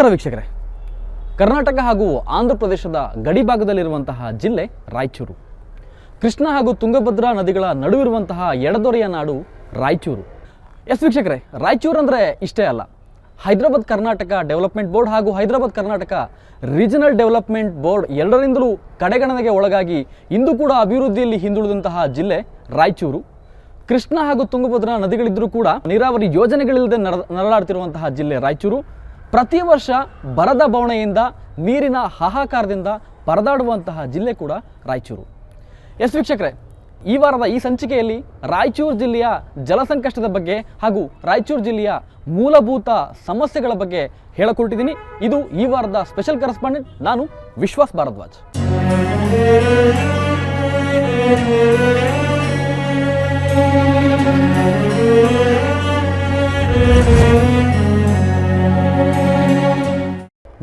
ನಮಸ್ಕಾರ ವೀಕ್ಷಕರೇ. ಕರ್ನಾಟಕ ಹಾಗೂ ಆಂಧ್ರ ಪ್ರದೇಶದ ಗಡಿ ಭಾಗದಲ್ಲಿರುವಂತಹ ಜಿಲ್ಲೆ ರಾಯಚೂರು. ಕೃಷ್ಣ ಹಾಗೂ ತುಂಗಭದ್ರಾ ನದಿಗಳ ನಡುವಿರುವಂತಹ ಎಡದೊರೆಯ ನಾಡು ರಾಯಚೂರು. ಎಸ್ ವೀಕ್ಷಕರೇ, ರಾಯಚೂರು ಅಂದರೆ ಇಷ್ಟೇ ಅಲ್ಲ. ಹೈದರಾಬಾದ್ ಕರ್ನಾಟಕ ಡೆವಲಪ್ಮೆಂಟ್ ಬೋರ್ಡ್ ಹಾಗೂ Hyderabad Karnataka regional development board ಎರಡರಿಂದಲೂ ಕಡೆಗಣನೆಗೆ ಒಳಗಾಗಿ ಇಂದು ಕೂಡ ಅಭಿವೃದ್ಧಿಯಲ್ಲಿ ಹಿಂದುಳಿದಂತಹ ಜಿಲ್ಲೆ ರಾಯಚೂರು. ಕೃಷ್ಣ ಹಾಗೂ ತುಂಗಭದ್ರಾ ನದಿಗಳಿದ್ದರೂ ಕೂಡ ನೀರಾವರಿ ಯೋಜನೆಗಳಿಲ್ಲದೆ ನರ ನರಳಾಡ್ತಿರುವಂತಹ ಜಿಲ್ಲೆ ರಾಯಚೂರು. ಪ್ರತಿ ವರ್ಷ ಬರದ ಬವಣೆಯಿಂದ, ನೀರಿನ ಹಾಹಾಕಾರದಿಂದ ಪರದಾಡುವಂತಹ ಜಿಲ್ಲೆ ಕೂಡ ರಾಯಚೂರು. ಎಸ್ ವೀಕ್ಷಕರೇ, ಈ ವಾರದ ಈ ಸಂಚಿಕೆಯಲ್ಲಿ ರಾಯಚೂರು ಜಿಲ್ಲೆಯ ಜಲಸಂಕಷ್ಟದ ಬಗ್ಗೆ ಹಾಗೂ ರಾಯಚೂರು ಜಿಲ್ಲೆಯ ಮೂಲಭೂತ ಸಮಸ್ಯೆಗಳ ಬಗ್ಗೆ ಹೇಳಕೊಟ್ಟಿದ್ದೀನಿ. ಇದು ಈ ವಾರದ ಸ್ಪೆಷಲ್ ಕರೆಸ್ಪಾಂಡೆಂಟ್ ನಾನು ವಿಶ್ವಾಸ್ ಭಾರದ್ವಾಜ್.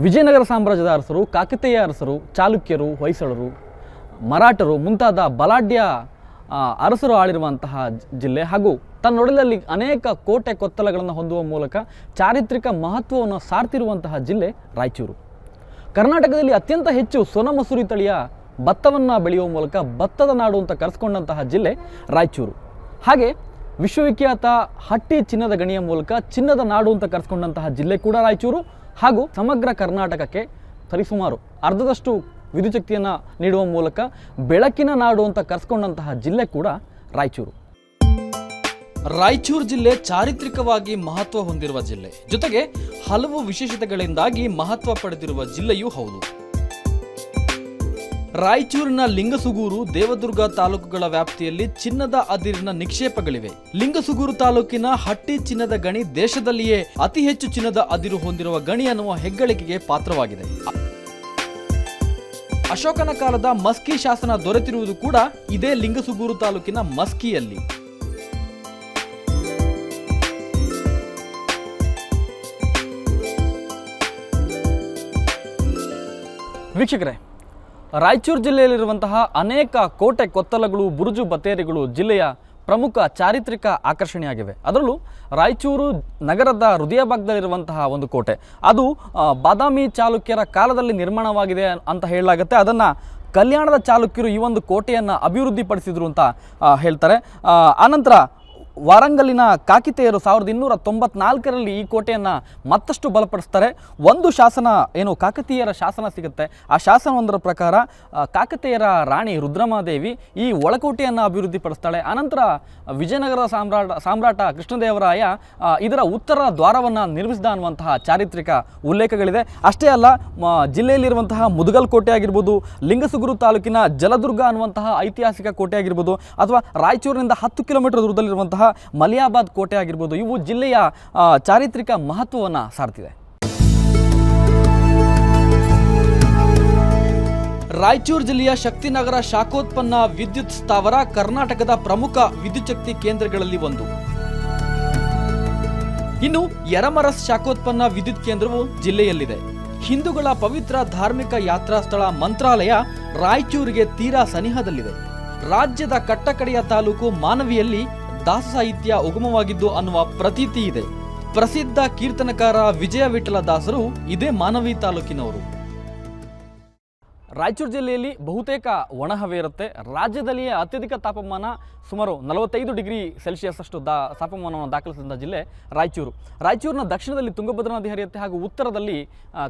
ವಿಜಯನಗರ ಸಾಮ್ರಾಜ್ಯದ ಅರಸರು, ಕಾಕತೀಯ ಅರಸರು, ಚಾಲುಕ್ಯರು, ಹೊಯ್ಸಳರು, ಮರಾಠರು ಮುಂತಾದ ಬಲಾಢ್ಯ ಅರಸರು ಆಳಿರುವಂತಹ ಜಿಲ್ಲೆ ಹಾಗೂ ತನ್ನೊಡಲಲ್ಲಿ ಅನೇಕ ಕೋಟೆ ಕೊತ್ತಲಗಳನ್ನು ಹೊಂದುವ ಮೂಲಕ ಚಾರಿತ್ರಿಕ ಮಹತ್ವವನ್ನು ಸಾರ್ತಿರುವಂತಹ ಜಿಲ್ಲೆ ರಾಯಚೂರು. ಕರ್ನಾಟಕದಲ್ಲಿ ಅತ್ಯಂತ ಹೆಚ್ಚು ಸೋನ ಮಸೂರಿ ತಳಿಯ ಭತ್ತವನ್ನು ಬೆಳೆಯುವ ಮೂಲಕ ಭತ್ತದ ನಾಡು ಅಂತ ಕರೆಸ್ಕೊಂಡಂತಹ ಜಿಲ್ಲೆ ರಾಯಚೂರು. ಹಾಗೆ ವಿಶ್ವವಿಖ್ಯಾತ ಹಟ್ಟಿ ಚಿನ್ನದ ಗಣಿಯ ಮೂಲಕ ಚಿನ್ನದ ನಾಡು ಅಂತ ಕರೆಸ್ಕೊಂಡಂತಹ ಜಿಲ್ಲೆ ಕೂಡ ರಾಯಚೂರು. ಹಾಗೂ ಸಮಗ್ರ ಕರ್ನಾಟಕಕ್ಕೆ ಸರಿಸುಮಾರು ಅರ್ಧದಷ್ಟು ವಿದ್ಯುಚ್ಛಕ್ತಿಯನ್ನು ನೀಡುವ ಮೂಲಕ ಬೆಳಕಿನ ನಾಡು ಅಂತ ಕರೆಸ್ಕೊಂಡಂತಹ ಜಿಲ್ಲೆ ಕೂಡ ರಾಯಚೂರು. ರಾಯಚೂರು ಜಿಲ್ಲೆ ಚಾರಿತ್ರಿಕವಾಗಿ ಮಹತ್ವ ಹೊಂದಿರುವ ಜಿಲ್ಲೆ. ಜೊತೆಗೆ ಹಲವು ವಿಶೇಷತೆಗಳಿಂದಾಗಿ ಮಹತ್ವ ಪಡೆದಿರುವ ಜಿಲ್ಲೆಯೂ ಹೌದು. ರಾಯಚೂರಿನ ಲಿಂಗಸುಗೂರು ದೇವದುರ್ಗ ತಾಲೂಕುಗಳ ವ್ಯಾಪ್ತಿಯಲ್ಲಿ ಚಿನ್ನದ ಅದಿರಿನ ನಿಕ್ಷೇಪಗಳಿವೆ. ಲಿಂಗಸುಗೂರು ತಾಲೂಕಿನ ಹಟ್ಟಿ ಚಿನ್ನದ ಗಣಿ ದೇಶದಲ್ಲಿಯೇ ಅತಿ ಹೆಚ್ಚು ಚಿನ್ನದ ಅದಿರು ಹೊಂದಿರುವ ಗಣಿ ಅನ್ನುವ ಹೆಗ್ಗಳಿಕೆಗೆ ಪಾತ್ರವಾಗಿದೆ. ಅಶೋಕನ ಕಾಲದ ಮಸ್ಕಿ ಶಾಸನ ದೊರೆತಿರುವುದು ಕೂಡ ಇದೇ ಲಿಂಗಸುಗೂರು ತಾಲೂಕಿನ ಮಸ್ಕಿಯಲ್ಲಿ. ವೀಕ್ಷಕರೇ ರಾಯಚೂರು ಜಿಲ್ಲೆಯಲ್ಲಿರುವಂತಹ ಅನೇಕ ಕೋಟೆ ಕೊತ್ತಲಗಳು, ಬುರುಜು ಬತೇರಿಗಳು ಜಿಲ್ಲೆಯ ಪ್ರಮುಖ ಚಾರಿತ್ರಿಕ ಆಕರ್ಷಣೆಯಾಗಿವೆ. ಅದರಲ್ಲೂ ರಾಯಚೂರು ನಗರದ ಹೃದಯ ಭಾಗದಲ್ಲಿರುವಂತಹ ಒಂದು ಕೋಟೆ. ಅದು ಬಾದಾಮಿ ಚಾಲುಕ್ಯರ ಕಾಲದಲ್ಲಿ ನಿರ್ಮಾಣವಾಗಿದೆ ಅಂತ ಹೇಳಲಾಗುತ್ತೆ. ಅದನ್ನು ಕಲ್ಯಾಣದ ಚಾಲುಕ್ಯರು ಈ ಒಂದು ಕೋಟೆಯನ್ನು ಅಭಿವೃದ್ಧಿಪಡಿಸಿದರು ಅಂತ ಹೇಳ್ತಾರೆ. ಆನಂತರ ವಾರಂಗಲ್ಲಿನ ಕಾಕಿತೆಯರು ಸಾವಿರದ ಇನ್ನೂರ ತೊಂಬತ್ನಾಲ್ಕರಲ್ಲಿ ಈ ಕೋಟೆಯನ್ನು ಮತ್ತಷ್ಟು ಬಲಪಡಿಸ್ತಾರೆ. ಒಂದು ಶಾಸನ ಏನು ಕಾಕತೀಯರ ಶಾಸನ ಸಿಗುತ್ತೆ. ಆ ಶಾಸನವೊಂದರ ಪ್ರಕಾರ ಕಾಕತೇಯರ ರಾಣಿ ರುದ್ರಮಾದೇವಿ ಈ ಒಳಕೋಟೆಯನ್ನು ಅಭಿವೃದ್ಧಿಪಡಿಸ್ತಾಳೆ. ಆನಂತರ ವಿಜಯನಗರ ಸಾಮ್ರಾಟ ಸಾಮ್ರಾಟ ಕೃಷ್ಣದೇವರಾಯ ಇದರ ಉತ್ತರ ದ್ವಾರವನ್ನು ನಿರ್ಮಿಸಿದ ಅನ್ನುವಂತಹ ಚಾರಿತ್ರಿಕ ಉಲ್ಲೇಖಗಳಿದೆ. ಅಷ್ಟೇ ಅಲ್ಲ ಜಿಲ್ಲೆಯಲ್ಲಿರುವಂತಹ ಮುದುಗಲ್ ಕೋಟೆ ಆಗಿರ್ಬೋದು, ಲಿಂಗಸುಗುರು ತಾಲೂಕಿನ ಜಲದುರ್ಗ ಅನ್ನುವಂತಹ ಐತಿಹಾಸಿಕ ಕೋಟೆ ಆಗಿರ್ಬೋದು, ಅಥವಾ ರಾಯಚೂರಿನಿಂದ ಹತ್ತು ಕಿಲೋಮೀಟರ್ ದೂರದಲ್ಲಿರುವಂತಹ ಮಲಿಯಾಬಾದ್ ಕೋಟೆ ಆಗಿರ್ಬೋದು, ಇವು ಜಿಲ್ಲೆಯ ಚಾರಿತ್ರಿಕ ಮಹತ್ವವನ್ನು ಸಾರ್ತಿದೆ. ರಾಯಚೂರು ಜಿಲ್ಲೆಯ ಶಕ್ತಿನಗರ ಶಾಖೋತ್ಪನ್ನ ವಿದ್ಯುತ್ ಸ್ಥಾವರ ಕರ್ನಾಟಕದ ಪ್ರಮುಖ ವಿದ್ಯುಚ್ಛಕ್ತಿ ಕೇಂದ್ರಗಳಲ್ಲಿ ಒಂದು. ಇನ್ನು ಯರಮರಸ್ ಶಾಖೋತ್ಪನ್ನ ವಿದ್ಯುತ್ ಕೇಂದ್ರವು ಜಿಲ್ಲೆಯಲ್ಲಿದೆ. ಹಿಂದೂಗಳ ಪವಿತ್ರ ಧಾರ್ಮಿಕ ಯಾತ್ರಾ ಸ್ಥಳ ಮಂತ್ರಾಲಯ ರಾಯಚೂರಿಗೆ ತೀರಾ ಸನಿಹದಲ್ಲಿದೆ. ರಾಜ್ಯದ ಕಟ್ಟಕಡೆಯ ತಾಲೂಕು ಮಾನವಿಯಲ್ಲಿ ದಾಸ ಸಾಹಿತ್ಯ ಉಗಮವಾಗಿದ್ದು ಅನ್ನುವ ಪ್ರತೀತಿ ಇದೆ. ಪ್ರಸಿದ್ಧ ಕೀರ್ತನಕಾರ ವಿಜಯ ವಿಠಲ ದಾಸರು ಇದೇ ಮಾನವಿ ತಾಲೂಕಿನವರು. ರಾಯಚೂರು ಜಿಲ್ಲೆಯಲ್ಲಿ ಬಹುತೇಕ ಒಣಹವೆ ಇರುತ್ತೆ ರಾಜ್ಯದಲ್ಲಿಯೇ ಅತ್ಯಧಿಕ ತಾಪಮಾನ ಸುಮಾರು ನಲವತ್ತೈದು ಡಿಗ್ರಿ ಸೆಲ್ಸಿಯಸ್ ಅಷ್ಟು ದಾ, ತಾಪಮಾನವನ್ನು ದಾಖಲಿಸಿದ ಜಿಲ್ಲೆ ರಾಯಚೂರು. ರಾಯಚೂರಿನ ದಕ್ಷಿಣದಲ್ಲಿ ತುಂಗಭದ್ರಾ ನದಿ ಹರಿಯುತ್ತೆ ಹಾಗೂ ಉತ್ತರದಲ್ಲಿ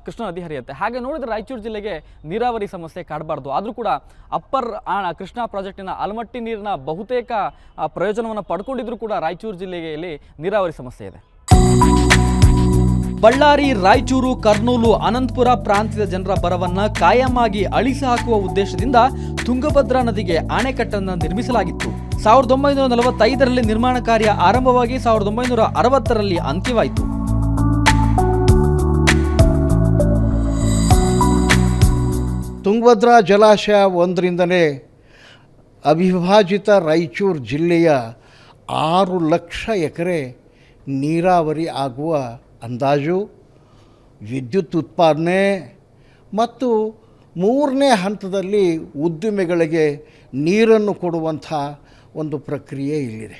ಕೃಷ್ಣಾ ನದಿ ಹರಿಯುತ್ತೆ. ಹಾಗೆ ನೋಡಿದರೆ ರಾಯಚೂರು ಜಿಲ್ಲೆಗೆ ನೀರಾವರಿ ಸಮಸ್ಯೆ ಕಾಡಬಾರ್ದು. ಆದರೂ ಕೂಡ ಅಪ್ಪರ್ ಕೃಷ್ಣಾ ಪ್ರಾಜೆಕ್ಟಿನ ಆಲಮಟ್ಟಿ ನೀರಿನ ಬಹುತೇಕ ಪ್ರಯೋಜನವನ್ನು ಪಡ್ಕೊಂಡಿದ್ರು ಕೂಡ ರಾಯಚೂರು ಜಿಲ್ಲೆಯಲ್ಲಿ ನೀರಾವರಿ ಸಮಸ್ಯೆ ಇದೆ. ಬಳ್ಳಾರಿ, ರಾಯಚೂರು, ಕರ್ನೂಲು, ಅನಂತಪುರ ಪ್ರಾಂತ್ಯದ ಜನರ ಬರವನ್ನ ಕಾಯಮಾಗಿ ಅಳಿಸಿ ಹಾಕುವ ಉದ್ದೇಶದಿಂದ ತುಂಗಭದ್ರಾ ನದಿಗೆ ಅಣೆಕಟ್ಟನ್ನು ನಿರ್ಮಿಸಲಾಗಿತ್ತು. ಸಾವಿರದ ಒಂಬೈನೂರ ನಲವತ್ತೈದರಲ್ಲಿ ನಿರ್ಮಾಣ ಕಾರ್ಯ ಆರಂಭವಾಗಿ ಸಾವಿರದ ಒಂಬೈನೂರ ಅರವತ್ತರಲ್ಲಿ ಅಂತ್ಯವಾಯಿತು. ತುಂಗಭದ್ರಾ ಜಲಾಶಯ ಒಂದರಿಂದಲೇ ಅವಿಭಾಜಿತ ರಾಯಚೂರು ಜಿಲ್ಲೆಯ ಆರು ಲಕ್ಷ ಎಕರೆ ನೀರಾವರಿ ಆಗುವ ಅಂದಾಜು ವಿದ್ಯುತ್ ಉತ್ಪಾದನೆ ಮತ್ತು ಮೂರನೇ ಹಂತದಲ್ಲಿ ಉದ್ದಿಮೆಗಳಿಗೆ ನೀರನ್ನು ಕೊಡುವಂಥ ಒಂದು ಪ್ರಕ್ರಿಯೆ ಇಲ್ಲಿದೆ.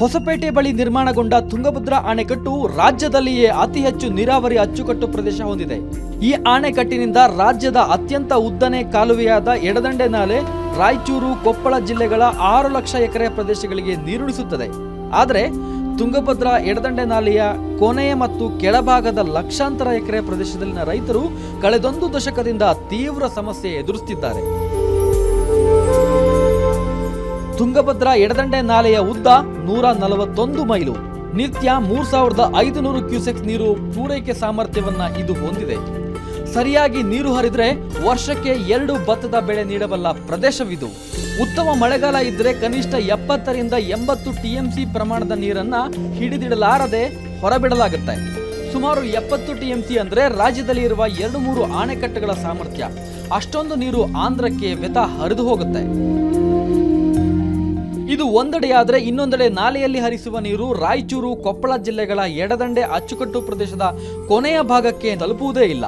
ಹೊಸಪೇಟೆ ಬಳಿ ನಿರ್ಮಾಣಗೊಂಡ ತುಂಗಭದ್ರಾ ಅಣೆಕಟ್ಟು ರಾಜ್ಯದಲ್ಲಿಯೇ ಅತಿ ಹೆಚ್ಚು ನೀರಾವರಿ ಅಚ್ಚುಕಟ್ಟು ಪ್ರದೇಶ ಹೊಂದಿದೆ. ಈ ಅಣೆಕಟ್ಟಿನಿಂದ ರಾಜ್ಯದ ಅತ್ಯಂತ ಉದ್ದನೆ ಕಾಲುವೆಯಾದ ಎಡದಂಡೆ ನಾಲೆ ರಾಯಚೂರು, ಕೊಪ್ಪಳ ಜಿಲ್ಲೆಗಳ ಆರು ಲಕ್ಷ ಎಕರೆ ಪ್ರದೇಶಗಳಿಗೆ ನೀರುಣಿಸುತ್ತದೆ. ಆದರೆ ತುಂಗಭದ್ರಾ ಎಡದಂಡೆ ನಾಲೆಯ ಕೊನೆಯ ಮತ್ತು ಕೆಳಭಾಗದ ಲಕ್ಷಾಂತರ ಎಕರೆ ಪ್ರದೇಶದಲ್ಲಿನ ರೈತರು ಕಳೆದೊಂದು ದಶಕದಿಂದ ತೀವ್ರ ಸಮಸ್ಯೆ ಎದುರಿಸುತ್ತಿದ್ದಾರೆ ತುಂಗಭದ್ರಾ ಎಡದಂಡೆ ನಾಲೆಯ ಉದ್ದ ನೂರ ನಲವತ್ತೊಂದು ಮೈಲು. ನಿತ್ಯ ಮೂರ್ ಸಾವಿರದ ಐದುನೂರು ಕ್ಯೂಸೆಕ್ಸ್ ನೀರು ಪೂರೈಕೆ ಸಾಮರ್ಥ್ಯವನ್ನ ಇದು ಹೊಂದಿದೆ. ಸರಿಯಾಗಿ ನೀರು ಹರಿದ್ರೆ ವರ್ಷಕ್ಕೆ ಎರಡು ಭತ್ತದ ಬೆಳೆ ನೀಡಬಲ್ಲ ಪ್ರದೇಶವಿದು. ಉತ್ತಮ ಮಳೆಗಾಲ ಇದ್ರೆ ಕನಿಷ್ಠ ಎಪ್ಪತ್ತರಿಂದ ಎಂಬತ್ತು ಟಿಎಂಸಿ ಪ್ರಮಾಣದ ನೀರನ್ನ ಹಿಡಿದಿಡಲಾರದೆ ಹೊರಬಿಡಲಾಗುತ್ತೆ. ಸುಮಾರು ಎಪ್ಪತ್ತು ಟಿಎಂಸಿ ಅಂದ್ರೆ ರಾಜ್ಯದಲ್ಲಿ ಇರುವ ಎರಡು ಮೂರು ಅಣೆಕಟ್ಟುಗಳ ಸಾಮರ್ಥ್ಯ. ಅಷ್ಟೊಂದು ನೀರು ಆಂಧ್ರಕ್ಕೆ ವ್ಯತ ಹರಿದು ಹೋಗುತ್ತೆ. ಇದು ಒಂದೆಡೆಯಾದರೆ ಇನ್ನೊಂದೆಡೆ ನಾಲೆಯಲ್ಲಿ ಹರಿಸುವ ನೀರು ರಾಯಚೂರು, ಕೊಪ್ಪಳ ಜಿಲ್ಲೆಗಳ ಎಡದಂಡೆ ಅಚ್ಚುಕಟ್ಟು ಪ್ರದೇಶದ ಕೊನೆಯ ಭಾಗಕ್ಕೆ ತಲುಪುವುದೇ ಇಲ್ಲ.